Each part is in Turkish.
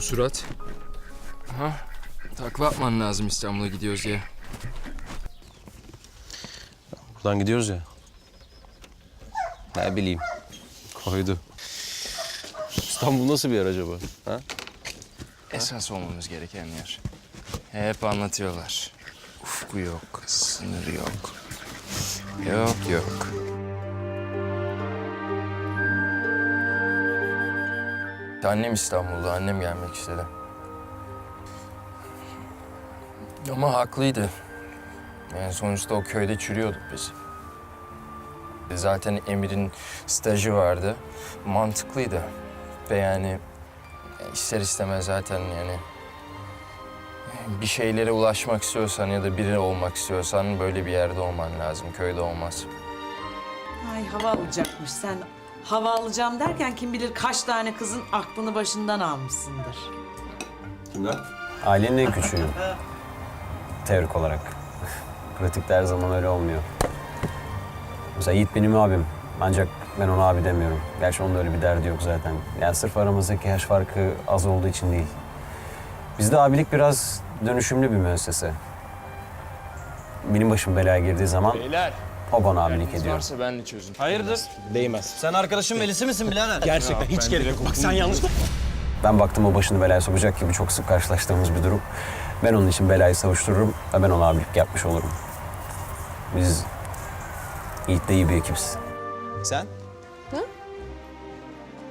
bu surat? Ha? Takla atman lazım İstanbul'a gidiyoruz diye. Buradan gidiyoruz ya. Ne bileyim. Koydu. İstanbul nasıl bir yer acaba? Ha? Esas olmamız gereken yer. Hep anlatıyorlar. Ufku yok, sınır yok. Yok yok. Annem İstanbul'da, annem gelmek istedi. Ama haklıydı. Yani sonuçta o köyde çürüyorduk biz. Zaten Emir'in stajı vardı. Mantıklıydı. Ve yani ister istemez zaten yani bir şeylere ulaşmak istiyorsan ya da biri olmak istiyorsan böyle bir yerde olman lazım. Köyde olmaz. Ay hava alacakmış. Sen hava alacağım derken kim bilir kaç tane kızın aklını başından almışsındır. Kimler? Ailenin en küçüğüyüm. Teorik olarak. Pratikte her zaman öyle olmuyor. Mesela Yiğit benim abim. Ancak ben ona abi demiyorum. Gerçi onun da öyle bir derdi yok zaten. Yani sırf aramızdaki yaş farkı az olduğu için değil. Bizde abilik biraz dönüşümlü bir müessese. Benim başım belaya girdiği zaman Beyler, o bana abilik ediyor. varsa ben de çözün. Hayırdır? Değmez. Sen arkadaşın velisi misin birader? Gerçekten hiç gerek yok. Bak sen yanlış... Ben baktım o başını belaya sokacak gibi çok sık karşılaştığımız bir durum. Ben onun için belayı savuştururum ve ben ona abilik yapmış olurum. Biz Yiğit'le iyi bir ekibiz. Sen?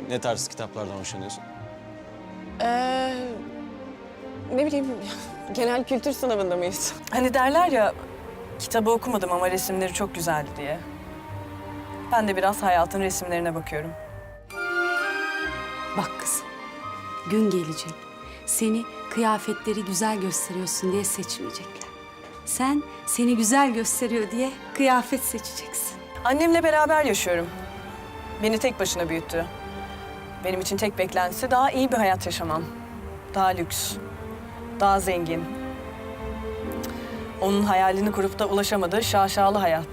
Ne tarz kitaplardan hoşlanıyorsun? Ee, ne bileyim, genel kültür sınavında mıyız? Hani derler ya kitabı okumadım ama resimleri çok güzeldi diye. Ben de biraz hayatın resimlerine bakıyorum. Bak kızım, gün gelecek. Seni kıyafetleri güzel gösteriyorsun diye seçmeyecekler. Sen seni güzel gösteriyor diye kıyafet seçeceksin. Annemle beraber yaşıyorum. Beni tek başına büyüttü. Benim için tek beklentisi daha iyi bir hayat yaşamam. Daha lüks, daha zengin. Onun hayalini kurup da ulaşamadığı şaşalı hayat.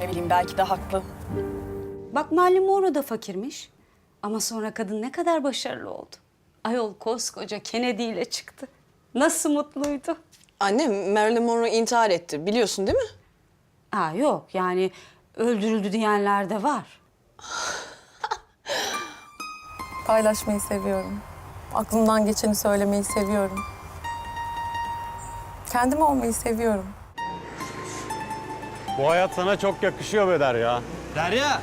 Ne bileyim belki de haklı. Bak Marilyn Monroe da fakirmiş. Ama sonra kadın ne kadar başarılı oldu. Ayol koskoca Kennedy ile çıktı. Nasıl mutluydu. Annem Marilyn Monroe intihar etti, biliyorsun değil mi? Ha yok yani öldürüldü diyenler de var. Paylaşmayı seviyorum. Aklımdan geçeni söylemeyi seviyorum. Kendim olmayı seviyorum. Bu hayat sana çok yakışıyor Beder ya. Derya!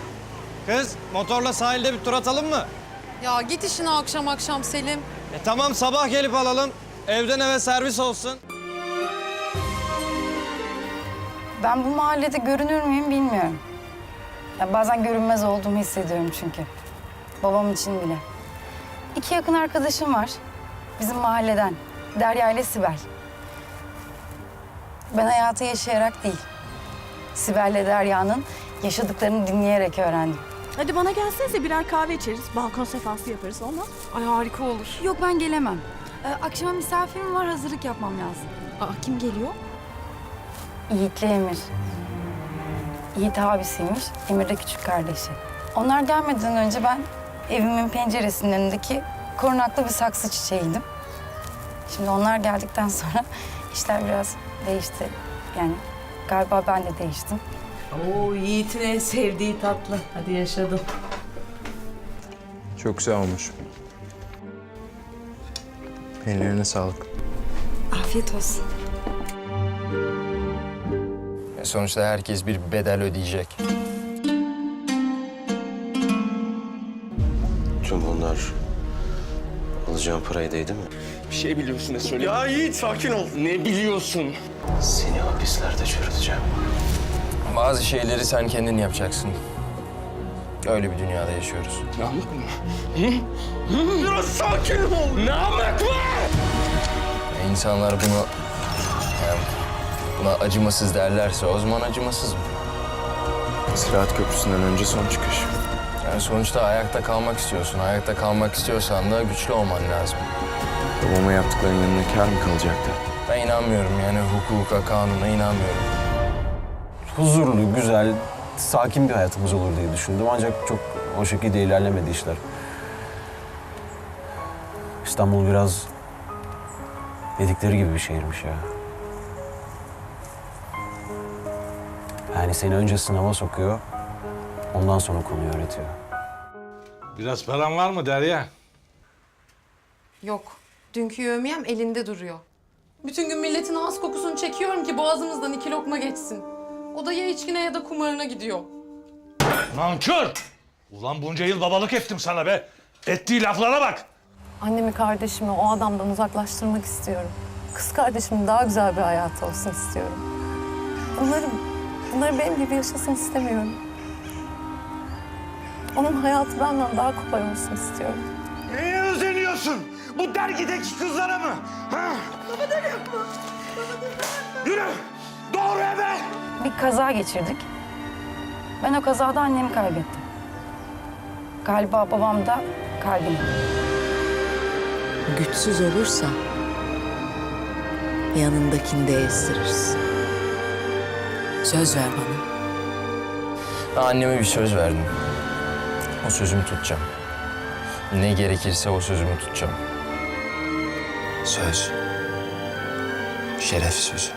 Kız motorla sahilde bir tur atalım mı? Ya git işine akşam akşam Selim. E tamam sabah gelip alalım. Evden eve servis olsun. Ben bu mahallede görünür müyüm bilmiyorum. Ya bazen görünmez olduğumu hissediyorum çünkü. Babam için bile. İki yakın arkadaşım var. Bizim mahalleden. Derya ile Sibel. Ben hayatı yaşayarak değil. Sibel ile Derya'nın yaşadıklarını dinleyerek öğrendim. Hadi bana gelsenize birer kahve içeriz. Balkon sefası yaparız olmaz. Ay harika olur. Yok ben gelemem. Ee, akşama misafirim var hazırlık yapmam lazım. Aa, kim geliyor? Yiğit'le Emir. Yiğit abisiymiş, Emir de küçük kardeşi. Onlar gelmeden önce ben evimin penceresinin önündeki korunaklı bir saksı çiçeğiydim. Şimdi onlar geldikten sonra işler biraz değişti. Yani galiba ben de değiştim. Oo Yiğit'in en sevdiği tatlı. Hadi yaşadım. Çok güzel olmuş. Ellerine sağlık. Afiyet olsun. Sonuçta herkes bir bedel ödeyecek. Tüm bunlar alacağım parayı değdi mi? Bir şey biliyorsun ne söyle. Ya Yiğit sakin ol. Ne biliyorsun? Seni hapislerde çürüteceğim. Bazı şeyleri sen kendin yapacaksın. Öyle bir dünyada yaşıyoruz. Namık mı? Biraz sakin ol. Namık mı? İnsanlar bunu... Yani buna acımasız derlerse o zaman acımasız mı? Sıraat Köprüsü'nden önce son çıkış. Yani sonuçta ayakta kalmak istiyorsun. Ayakta kalmak istiyorsan da güçlü olman lazım. Babama yaptıkların yanına kar mı kalacaktı? Ben inanmıyorum yani hukuka, kanuna inanmıyorum. Huzurlu, güzel, sakin bir hayatımız olur diye düşündüm. Ancak çok o şekilde ilerlemedi işler. İstanbul biraz dedikleri gibi bir şehirmiş ya. Yani seni önce sınava sokuyor, ondan sonra konuyu öğretiyor. Biraz paran var mı Derya? Yok. Dünkü yövmiyem elinde duruyor. Bütün gün milletin ağız kokusunu çekiyorum ki boğazımızdan iki lokma geçsin. O da ya içkine ya da kumarına gidiyor. Nankör! Ulan bunca yıl babalık ettim sana be. Ettiği laflara bak. Annemi kardeşimi o adamdan uzaklaştırmak istiyorum. Kız kardeşimin daha güzel bir hayatı olsun istiyorum. Bunları, bunları benim gibi yaşasın istemiyorum. Onun hayatı benden daha kolay olsun istiyorum. Neye özeniyorsun? Bu dergideki kızlara mı? Ha? Baba da yapma. Yürü! Doğru eve! Bir kaza geçirdik. Ben o kazada annemi kaybettim. Galiba babam da kalbini. Güçsüz olursa yanındakini de ezdirirsin. Söz ver bana. Ben anneme bir söz verdim. O sözümü tutacağım. Ne gerekirse o sözümü tutacağım. Söz. Şeref sözü.